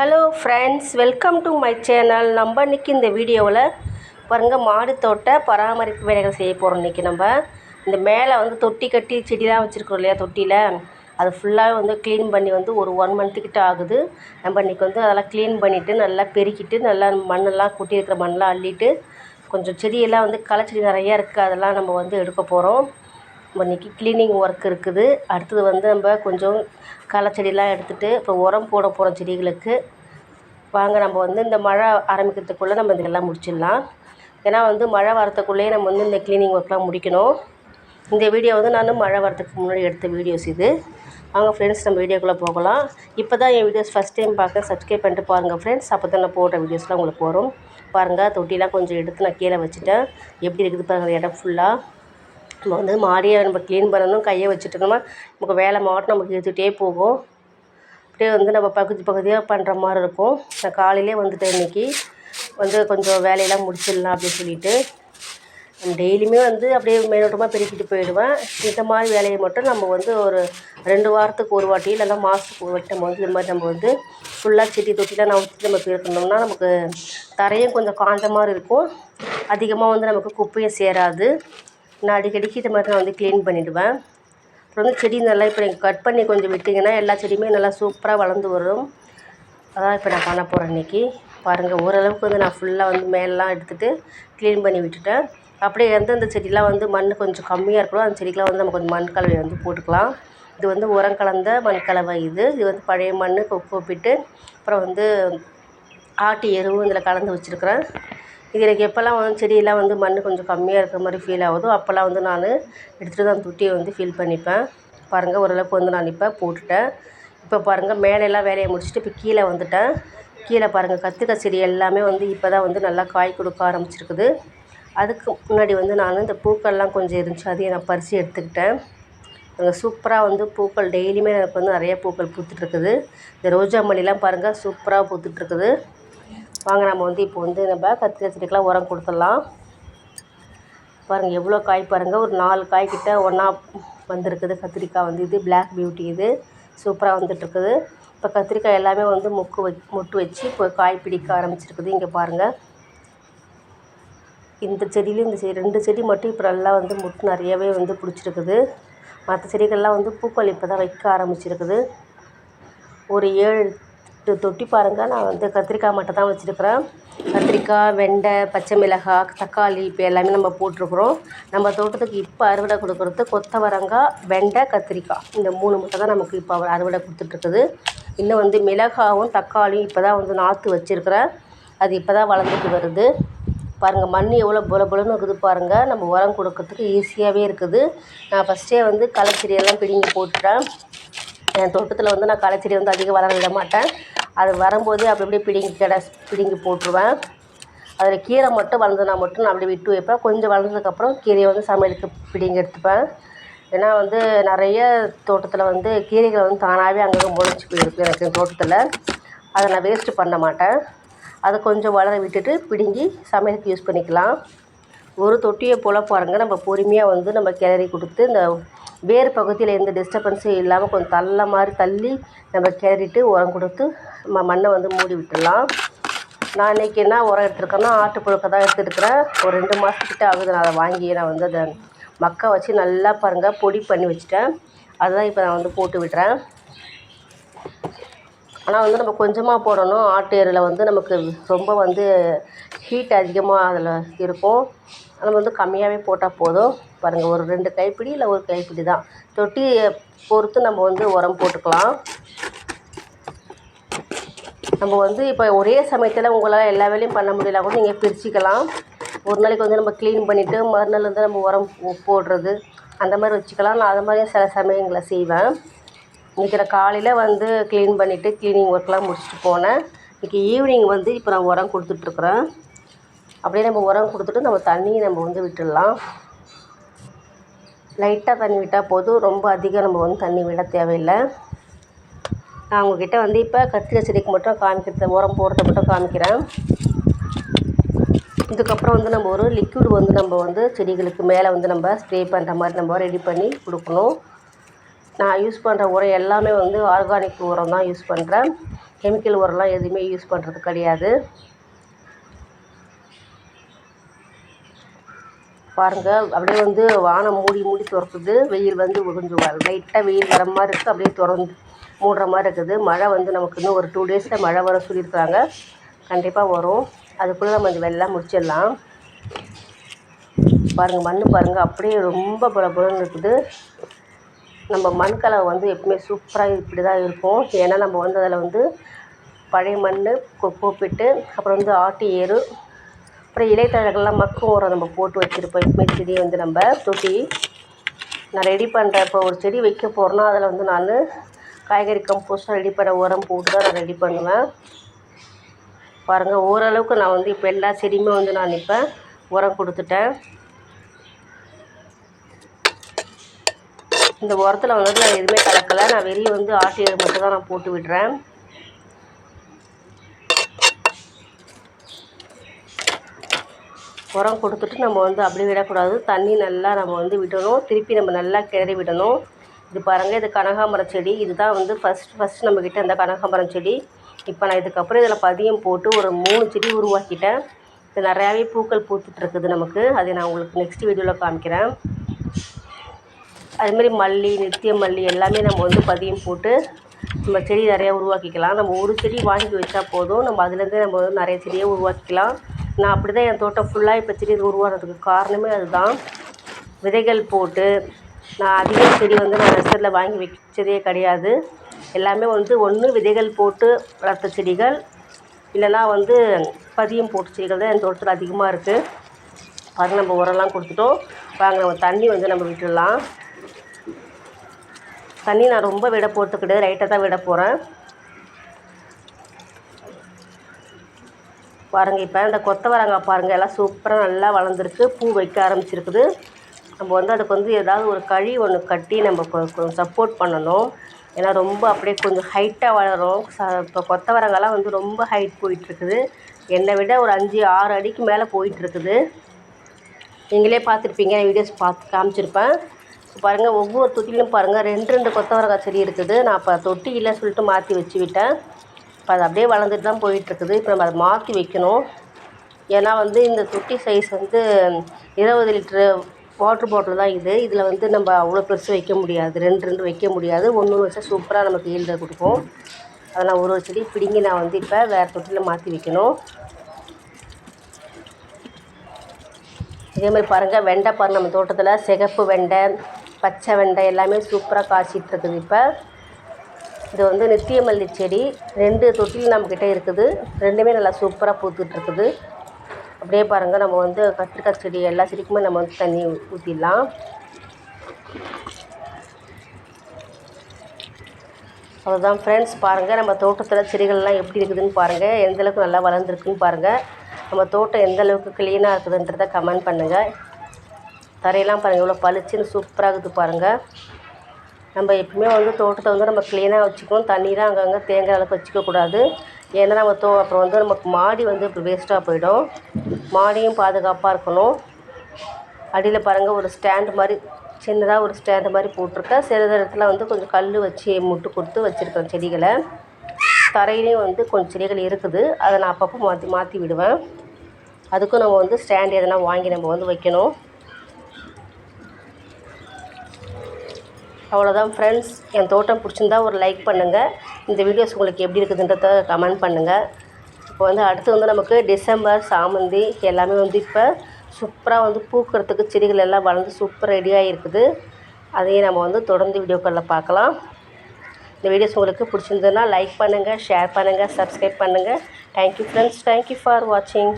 Hello friends welcome to my channel நம்ம இன்றைக்கி இந்த வீடியோவில் பாருங்கள் மாடி தோட்ட பராமரிப்பு வேலைகள் செய்ய போகிறோம் இன்றைக்கி நம்ம. இந்த மேலே வந்து தொட்டி கட்டி செடிலாம் வச்சுருக்கோம் இல்லையா தொட்டியில் அது ஃபுல்லாக வந்து க்ளீன் பண்ணி வந்து ஒரு ஒன் மந்த்துக்கிட்ட ஆகுது. நம்ம இன்றைக்கி வந்து அதெல்லாம் க்ளீன் பண்ணிவிட்டு நல்லா பெருக்கிட்டு நல்லா மண்ணெல்லாம் கொட்டி இருக்கிற மண்ணெலாம் அள்ளிட்டு கொஞ்சம் செடியெல்லாம் வந்து களை செடி நிறையா இருக்குது அதெல்லாம் நம்ம வந்து எடுக்க போகிறோம் இன்றைக்கி க்ளீனிங் ஒர்க் இருக்குது. அடுத்தது வந்து நம்ம கொஞ்சம் களை செடியெலாம் எடுத்துகிட்டு அப்புறம் உரம் போட போகிறோம் செடிகளுக்கு. வாங்க நம்ம வந்து இந்த மழை ஆரம்பிக்கிறதுக்குள்ளே நம்ம இதெல்லாம் முடிச்சிடலாம். ஏன்னா வந்து மழை வரத்துக்குள்ளேயே நம்ம வந்து இந்த க்ளீனிங் ஒர்க்லாம் முடிக்கணும். இந்த வீடியோ வந்து நான் மழை வரத்துக்கு முன்னாடி எடுத்த வீடியோஸ் இது. வாங்க ஃப்ரெண்ட்ஸ் நம்ம வீடியோக்குள்ளே போகலாம். இப்போ தான் என் வீடியோஸ் ஃபஸ்ட் டைம் பார்க்க சப்ஸ்கிரைப் பண்ணிட்டு பாருங்கள் ஃப்ரெண்ட்ஸ் அப்போ தான் நான் போடுற வீடியோஸ்லாம் உங்களுக்கு வரும். பாருங்கள் தொட்டிலாம் கொஞ்சம் எடுத்து நான் கீழே வச்சுட்டேன். எப்படி இருக்குது பாருங்கள் இடம் ஃபுல்லாக நம்ம வந்து மாடியை நம்ம க்ளீன் பண்ணணும் கையை வச்சுட்டோம்னா நமக்கு வேலை மாவட்டம் நமக்கு இழுத்துகிட்டே போகும். அப்படியே வந்து நம்ம பகுதி பகுதியாக பண்ணுற மாதிரி இருக்கும். நான் காலையிலே வந்துட்டேன் இன்றைக்கி வந்து கொஞ்சம் வேலையெல்லாம் முடிச்சிடலாம் அப்படின்னு சொல்லிட்டு. டெய்லியுமே வந்து அப்படியே மேலோட்டமாக பெருக்கிட்டு போயிடுவேன். இந்த மாதிரி வேலையை மட்டும் நம்ம வந்து ஒரு ரெண்டு வாரத்துக்கு ஒரு வாட்டி இல்லைன்னா மாதத்துக்கு ஒரு வாட்டி நம்ம வந்து இந்த மாதிரி நம்ம வந்து ஃபுல்லாக செடி தொட்டிலாம் நான் ஊற்றி நம்ம பெருக்கணும்னா நமக்கு தரையும் கொஞ்சம் காஞ்ச மாதிரி இருக்கும். அதிகமாக வந்து நமக்கு குப்பையும் சேராது. நான் அடிக்கடிக்கு இது மாதிரி நான் வந்து க்ளீன் பண்ணிவிடுவேன் அப்புறம் வந்து செடி நல்லா இப்போ நீங்கள் கட் பண்ணி கொஞ்சம் விட்டிங்கன்னா எல்லா செடியுமே நல்லா சூப்பராக வளர்ந்து வரும். அதான் இப்போ நான் பண்ண போகிறேன் இன்றைக்கி பாருங்கள் ஓரளவுக்கு வந்து நான் ஃபுல்லாக வந்து மேலெலாம் எடுத்துகிட்டு க்ளீன் பண்ணி விட்டுட்டேன். அப்படியே எந்தெந்த செடிலாம் வந்து மண் கொஞ்சம் கம்மியாக இருக்கோ அந்த செடிக்கெலாம் வந்து நம்ம கொஞ்சம் மண் கலவை வந்து போட்டுக்கலாம். இது வந்து உரம் கலந்த மண் கலவை இது. இது வந்து பழைய மண் கொப்பிட்டு அப்புறம் வந்து ஆட்டு எருவும் இதில் கலந்து வச்சுருக்குறேன். இது எனக்கு எப்போல்லாம் வந்து செடியெல்லாம் வந்து மண் கொஞ்சம் கம்மியாக இருக்கிற மாதிரி ஃபீல் ஆகுதோ அப்போல்லாம் வந்து நான் எடுத்துகிட்டு தான் தொட்டியை வந்து ஃபில் பண்ணிப்பேன். பாருங்கள் ஓரளவுக்கு வந்து நான் இப்போ போட்டுட்டேன். இப்போ பாருங்கள் மேலெல்லாம் வேலையை முடிச்சுட்டு இப்போ கீழே வந்துட்டேன். கீழே பாருங்கள் கத்திரிக்காய் செடி எல்லாமே வந்து இப்போ தான் வந்து நல்லா காய் கொடுக்க ஆரம்பிச்சிருக்குது. அதுக்கு முன்னாடி வந்து நான் இந்த பூக்கள்லாம் கொஞ்சம் இருந்துச்சு அதையும் நான் பறித்து எடுத்துக்கிட்டேன். அங்கே சூப்பராக வந்து பூக்கள் டெய்லியுமே எனக்கு வந்து நிறைய பூக்கள் பூத்துட்ருக்குது இந்த ரோஜா மல்லிலாம் பாருங்கள் சூப்பராக பூத்துட்ருக்குது வாங்க நம்ம வந்து இப்போ வந்து நம்ம கத்திரிக்காய் செடிக்கெலாம் உரம் கொடுத்துடலாம். பாருங்கள் எவ்வளோ காய் பாருங்கள் ஒரு நாலு காய் கிட்ட ஒன்றா வந்திருக்குது கத்திரிக்காய் வந்து. இது பிளாக் பியூட்டி இது. சூப்பராக வந்துட்டுருக்குது. இப்போ கத்திரிக்காய் எல்லாமே வந்து முக்கு வை முட்டு வச்சு இப்போ காய் பிடிக்க ஆரம்பிச்சிருக்குது. இங்கே பாருங்கள் இந்த செடியிலையும் இந்த செடி ரெண்டு செடி மட்டும் இப்போ நல்லா வந்து முட்டு நிறையவே வந்து பிடிச்சிருக்குது. மற்ற செடிகள்லாம் வந்து பூக்கள் இப்போ தான் வைக்க ஆரம்பிச்சிருக்குது. ஒரு ஏழு தொட்டி பாருங்கள் நான் வந்து கத்திரிக்காய் மட்டும் தான் வச்சுருக்கிறேன். கத்திரிக்காய் வெண்டை பச்சை மிளகாய் தக்காளி இப்போ எல்லாமே நம்ம போட்டிருக்குறோம். நம்ம தோட்டத்துக்கு இப்போ அறுவடை கொடுக்குறது கொத்தவரங்காய் வெண்டை கத்திரிக்காய். இந்த மூணு மட்டும் தான் நமக்கு இப்போ அறுவடை கொடுத்துட்ருக்குது. இன்னும் வந்து மிளகாவும் தக்காளியும் இப்போ தான் வந்து நாற்று வச்சுருக்கிறேன். அது இப்போ தான் வளர்ந்துட்டு வருது. பாருங்கள் மண் எவ்வளோ புல புலன்னு இருக்குது பாருங்கள் நம்ம உரம் கொடுக்கறதுக்கு ஈஸியாகவே இருக்குது. நான் ஃபஸ்ட்டே வந்து களைச்செடியெல்லாம் பிடுங்கி போட்டுட்டேன். என் தோட்டத்தில் வந்து நான் களைச்செடி வந்து அதிகம் வளர விட மாட்டேன். அது வரும்போதே அப்படி அப்படியே பிடுங்கி கிட பிடுங்கி போட்டுருவேன். அதில் கீரை மட்டும் வளர்ந்ததுனா மட்டும் நான் அப்படியே விட்டு வைப்பேன். கொஞ்சம் வளர்ந்ததுக்கப்புறம் கீரையை வந்து சமையலுக்கு பிடுங்கி எடுத்துப்பேன். ஏன்னா வந்து நிறைய தோட்டத்தில் வந்து கீரைகள் வந்து தானாகவே அங்கங்கே முளைச்சி போயிருக்கு எனக்கு தோட்டத்தில். அதை நான் வேஸ்ட்டு பண்ண மாட்டேன். அதை கொஞ்சம் வளர விட்டுட்டு பிடுங்கி சமையலுக்கு யூஸ் பண்ணிக்கலாம். ஒரு தொட்டியை போல் பாருங்கள் நம்ம பொறுமையாக வந்து நம்ம கிளறி கொடுத்து இந்த வேர் பகுதியில் எந்த டிஸ்டர்பன்ஸும் இல்லாமல் கொஞ்சம் தள்ள மாதிரி தள்ளி நம்ம கிளறிட்டு உரம் கொடுத்து ம மண்ணை வந்து மூடி விட்டுடலாம். நான் இன்றைக்கி என்ன உரம் எடுத்துருக்கேன்னா ஆட்டு புழுக்க தான் எடுத்துருக்கிறேன். ஒரு ரெண்டு மாதத்துக்கிட்ட ஆகுது. நான் அதை வாங்கி நான் வந்து அதை மக்க வச்சு நல்லா பாருங்கள் பொடி பண்ணி வச்சுட்டேன். அதுதான் இப்போ நான் வந்து போட்டு விடுறேன். ஆனால் வந்து நம்ம கொஞ்சமாக போடணும். ஆட்டு எருவில் வந்து நமக்கு ரொம்ப வந்து ஹீட் அதிகமாக அதில் இருக்கும். நம்ம வந்து கம்மியாகவே போட்டால் போதும். பாருங்கள் ஒரு ரெண்டு கைப்பிடி இல்லை ஒரு கைப்பிடி தான். தொட்டியை பொறுத்து நம்ம வந்து உரம் போட்டுக்கலாம். நம்ம வந்து இப்போ ஒரே சமயத்தில் உங்களால் எல்லா வேலையும் பண்ண முடியல கூட நீங்கள் பிரிச்சுக்கலாம். ஒரு நாளைக்கு வந்து நம்ம க்ளீன் பண்ணிவிட்டு மறுநாள் வந்து நம்ம உரம் போடுறது அந்த மாதிரி வச்சுக்கலாம். நான் அது மாதிரியும் சில சமயங்களை செய்வேன். இன்றைக்கி நான் காலையில் வந்து க்ளீன் பண்ணிவிட்டு க்ளீனிங் ஒர்க்லாம் முடிச்சுட்டு போனேன். இன்றைக்கி ஈவினிங் வந்து இப்போ நான் உரம் கொடுத்துட்ருக்குறேன் அப்படியே நம்ம உரம் கொடுத்துட்டு நம்ம தண்ணியை நம்ம வந்து விட்டுடலாம். லைட்டாக தண்ணி விட்டால் போதும். ரொம்ப அதிகம் நம்ம வந்து தண்ணி விட தேவையில்லை. நான் உங்ககிட்ட வந்து இப்போ கத்திரிக்காய் செடிக்கு மட்டும் காமிக்கிறது உரம் போடுறத மட்டும் காமிக்கிறேன். இதுக்கப்புறம் வந்து நம்ம ஒரு லிக்விட் வந்து நம்ம வந்து செடிகளுக்கு மேலே வந்து நம்ம ஸ்ப்ரே பண்ணுற மாதிரி நம்ம ரெடி பண்ணி கொடுக்கணும். நான் யூஸ் பண்ணுற உரம் எல்லாமே வந்து ஆர்கானிக் உரம் தான் யூஸ் பண்ணுறேன் கெமிக்கல் உரம்லாம் எதுவுமே யூஸ் பண்ணுறது கிடையாது. பாருங்கள் அப்படியே வந்து வானம் மூடி மூடி துறக்குது வெயில் வந்து கொஞ்சம் லைட்டாக வெயில் வர மாதிரி இருக்குது அப்படியே திறந்து மூடுற மாதிரி இருக்குது. மழை வந்து நமக்கு இன்னும் ஒரு டூ டேஸில் மழை வர சொல்லியிருக்காங்க கண்டிப்பாக வரும். அதுக்குள்ளே நம்ம இந்த வெள்ளம் முடிச்சிடலாம். பாருங்கள் மண் பாருங்கள் அப்படியே ரொம்ப பல இருக்குது. நம்ம மண் கலவை வந்து எப்பவுமே சூப்பராக இப்படி தான் இருக்கும். ஏன்னா நம்ம வந்து அதில் வந்து பழைய மண் கூப்பிட்டு அப்புறம் வந்து ஆட்டு ஏரு அப்புறம் இலைத்தழைகள்லாம் மக்கும் உரம் நம்ம போட்டு வச்சுருப்போம். எப்பவுமே செடி வந்து நம்ம தொட்டி நான் ரெடி பண்ணுறேன் இப்போ ஒரு செடி வைக்க போகிறேன்னா அதில் வந்து நான் காய்கறி கம்போஸ்ட்டாக ரெடி பண்ண உரம் போட்டு தான் நான் ரெடி பண்ணுவேன். பாருங்கள் ஓரளவுக்கு நான் வந்து இப்போ எல்லா செடியுமே வந்து நான் இப்போ உரம் கொடுத்துட்டேன். இந்த உரத்தில் வந்து நான் எதுவுமே கலக்கலை. நான் வெளியே வந்து ஆட்டு எரு மட்டும் தான் நான் போட்டு விடுறேன். உரம் கொடுத்துட்டு நம்ம வந்து அப்படியே விடக்கூடாது. தண்ணி நல்லா நம்ம வந்து விடணும். திருப்பி நம்ம நல்லா கிளறி விடணும். இது பாருங்கள் இது கனகாம்பரம் செடி. இதுதான் வந்து ஃபஸ்ட் ஃபஸ்ட் நம்மக்கிட்ட இந்த கனகாம்பரம் செடி. இப்போ நான் இதுக்கப்புறம் இதில் பதியம் போட்டு ஒரு மூணு செடி உருவாக்கிட்டேன். இது நிறையாவே பூக்கள் பூத்துட்ருக்குது நமக்கு. அதை நான் உங்களுக்கு நெக்ஸ்ட் வீடியோவில் காமிக்கிறேன். அதுமாரி மல்லி நித்திய மல்லி எல்லாமே நம்ம வந்து பதியம் போட்டு நம்ம செடி நிறையா உருவாக்கிக்கலாம். நம்ம ஒரு செடி வாங்கி வச்சா போதும். நம்ம அதுலேருந்தே நம்ம வந்து நிறைய செடியை உருவாக்கிக்கலாம். நான் அப்படி தான் என் தோட்டம் ஃபுல்லாக இப்போ செடி உருவானதுக்கு காரணமே அதுதான். விதைகள் போட்டு நான் அதிக செடி வந்து நான் நர்சரியில் வாங்கி வச்சதே கிடையாது. எல்லாமே வந்து ஒன்று விதைகள் போட்டு வளர்த்த செடிகள் இல்லைன்னா வந்து பதியம் போட்ட செடிகள் தான் என் தோட்டத்தில் அதிகமாக இருக்குது பாருங்கள் நம்ம உரம்லாம் கொடுத்துட்டோம். வாங்க நம்ம தண்ணி வந்து நம்ம விட்டுடலாம். தண்ணி நான் ரொம்ப விட போகிறது கிடையாது லைட்டாக தான் விட போகிறேன் பாருங்கள் இப்போ இந்த கொத்தவரங்காய் பாருங்கள் எல்லாம் சூப்பராக நல்லா வளர்ந்துருக்கு. பூ வைக்க ஆரம்பிச்சிருக்குது. நம்ம வந்து அதுக்கு வந்து ஏதாவது ஒரு கழி ஒன்று கட்டி நம்ம கொஞ்சம் சப்போர்ட் பண்ணணும். ஏன்னா ரொம்ப அப்படியே கொஞ்சம் ஹைட்டாக வளரும். ச இப்போ கொத்தவரங்காய்லாம் வந்து ரொம்ப ஹைட் போயிட்டுருக்குது. என்னை விட ஒரு அஞ்சு ஆறு அடிக்கு மேலே போயிட்டுருக்குது. நீங்களே பார்த்துருப்பீங்க வீடியோஸ் பார்த்து காமிச்சிருப்பேன். பாருங்கள் ஒவ்வொரு தொட்டிலும் பாருங்கள் ரெண்டு ரெண்டு கொத்தவரங்காய் செடி இருக்குது. நான் இப்போ தொட்டி இல்லை சொல்லிட்டு மாற்றி வச்சு விட்டேன். இப்போ அது அப்படியே வளர்ந்துட்டு தான் போயிட்டுருக்குது. இப்போ நம்ம அதை மாற்றி வைக்கணும். ஏன்னா வந்து இந்த தொட்டி சைஸ் வந்து இருபது லிட்ரு வாட்ரு பாட்டில் தான் இது. இதில் வந்து நம்ம அவ்வளோ பெருசு வைக்க முடியாது. ரெண்டு ரெண்டு வைக்க முடியாது. ஒன்று ஒன்று வச்சா சூப்பராக நமக்கு ஈல்டை கொடுக்கும். அதெல்லாம் ஒரு ஒரு செடி பிடிங்கி நான் வந்து இப்போ வேறு தொட்டியில் மாற்றி வைக்கணும். இதே மாதிரி பாருங்கள் வெண்டை பாருங்கள் நம்ம தோட்டத்தில் சிகப்பு வெண்டை பச்சை வெண்டை எல்லாமே சூப்பராக காய்ச்சிட்டு இருக்குது இப்போ. இது வந்து நித்தியமல்லி செடி. ரெண்டு தொட்டில் நம்மக்கிட்ட இருக்குது. ரெண்டுமே நல்லா சூப்பராக பூத்துட்ருக்குது அப்படியே பாருங்கள் நம்ம வந்து கத்திரிக்காய் செடி எல்லா செடிக்குமே நம்ம வந்து தண்ணி ஊற்றிடலாம் அவ்வளோதான் ஃப்ரெண்ட்ஸ் பாருங்கள் நம்ம தோட்டத்தில் செடிகள்லாம் எப்படி இருக்குதுன்னு பாருங்கள் எந்தளவுக்கு நல்லா வளர்ந்துருக்குன்னு பாருங்கள் நம்ம தோட்டம் எந்த அளவுக்கு க்ளீனாக இருக்குதுன்றதை கமெண்ட் பண்ணுங்கள் தரையெல்லாம் பாருங்கள் இவ்வளோ பளிச்சுன்னு சூப்பராக இருக்குது பாருங்கள் நம்ம எப்பவுமே வந்து தோட்டத்தை வந்து நம்ம க்ளீனாக வச்சுக்கணும். தண்ணிலாம் அங்கங்கே தேங்குகிற அளவுக்கு வச்சுக்கக்கூடாது ஏன்னா நம்ம தோ அப்புறம் வந்து நமக்கு மாடி வந்து இப்போ வேஸ்ட்டாக போயிடும். மாடியும் பாதுகாப்பாக இருக்கணும். அடியில் பாருங்கள் ஒரு ஸ்டாண்டு மாதிரி சின்னதாக ஒரு ஸ்டாண்டு மாதிரி போட்டிருக்கேன். சில இடத்துல வந்து கொஞ்சம் கல் வச்சு முட்டு கொடுத்து வச்சுருக்கேன் செடிகளை. தரையிலையும் வந்து கொஞ்சம் செடிகள் இருக்குது. அதை நான் அப்பப்போ மாற்றி மாற்றி விடுவேன். அதுக்கும் நம்ம வந்து ஸ்டாண்ட் எதனா வாங்கி நம்ம வந்து வைக்கணும். அவ்வளோதான் ஃப்ரெண்ட்ஸ் என் தோட்டம் பிடிச்சிருந்தா ஒரு லைக் பண்ணுங்கள் இந்த வீடியோஸ் உங்களுக்கு எப்படி இருக்குதுன்றத கமெண்ட் பண்ணுங்கள் இப்போ வந்து அடுத்து வந்து நமக்கு டிசம்பர் சாமந்தி எல்லாமே வந்து இப்போ சூப்பராக வந்து பூக்கிறதுக்கு செடிகள் எல்லாம் வளர்ந்து சூப்பர் ரெடியாக இருக்குது. அதையும் நம்ம வந்து தொடர்ந்து வீடியோக்களில் பார்க்கலாம். இந்த வீடியோஸ் உங்களுக்கு பிடிச்சிருந்ததுன்னா லைக் பண்ணுங்கள் ஷேர் பண்ணுங்கள் சப்ஸ்கிரைப் பண்ணுங்கள் தேங்க்யூ ஃப்ரெண்ட்ஸ் தேங்க்யூ ஃபார் வாட்சிங்